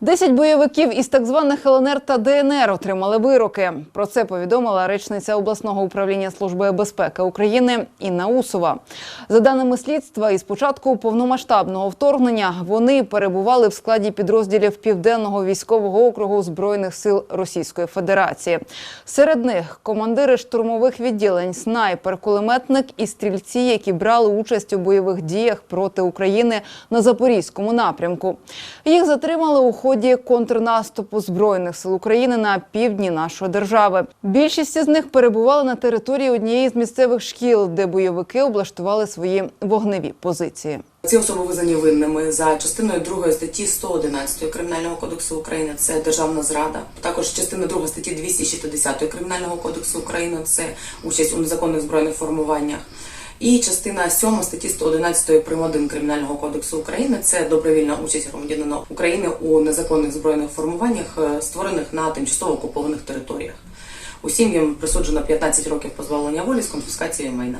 Десять бойовиків із так званих ЛНР та ДНР отримали вироки. Про це повідомила речниця обласного управління служби безпеки України Інна Усова. За даними слідства, із початку повномасштабного вторгнення вони перебували в складі підрозділів південного військового округу збройних сил Російської Федерації. Серед них командири штурмових відділень, снайпер, кулеметник і стрільці, які брали участь у бойових діях проти України на запорізькому напрямку. Їх затримали у ході контрнаступу збройних сил України на півдні нашої держави. Більшість із них перебували на території однієї з місцевих шкіл, де бойовики облаштували свої вогневі позиції. Ці особи визнані винними за частиною 2 статті 111 Кримінального кодексу України. Це державна зрада. Також частина 2 статті 260 Кримінального кодексу України. Це участь у незаконних збройних формуваннях. І частина 7 статті 111 прим. 1 Кримінального кодексу України це добровільна участь громадянина України у незаконних збройних формуваннях, е, створених на тимчасово окупованих територіях. Усім їм присуджено 15 років позбавлення волі з конфіскацією майна.